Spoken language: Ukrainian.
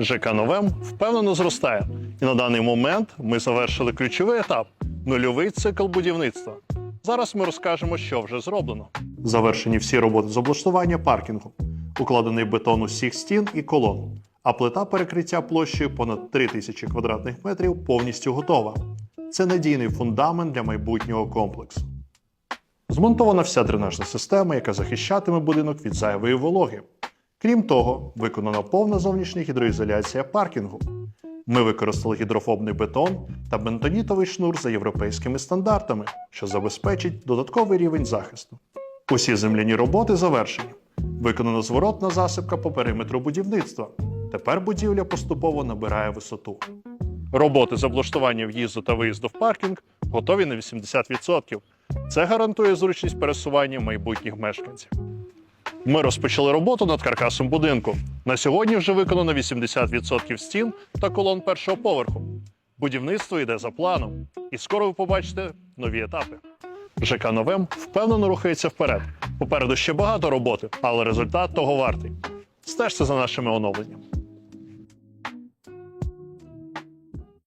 ЖК Новем впевнено зростає. І на даний момент ми завершили ключовий етап нульовий цикл будівництва. Зараз ми розкажемо, що вже зроблено. Завершені всі роботи з облаштування паркінгу, укладений бетон усіх стін і колон, а плита перекриття площею понад 3000 квадратних метрів повністю готова. Це надійний фундамент для майбутнього комплексу. Змонтована вся дренажна система, яка захищатиме будинок від зайвої вологи. Крім того, виконана повна зовнішня гідроізоляція паркінгу. Ми використали гідрофобний бетон та бентонітовий шнур за європейськими стандартами, що забезпечить додатковий рівень захисту. Усі земляні роботи завершені. Виконана зворотна засипка по периметру будівництва. Тепер будівля поступово набирає висоту. Роботи з облаштування в'їзду та виїзду в паркінг готові на 80%. Це гарантує зручність пересування майбутніх мешканців. Ми розпочали роботу над каркасом будинку. На сьогодні вже виконано 80% стін та колон першого поверху. Будівництво йде за планом, і скоро ви побачите нові етапи. ЖК Новем впевнено рухається вперед. Попереду ще багато роботи, але результат того вартий. Стежте за нашими оновленнями.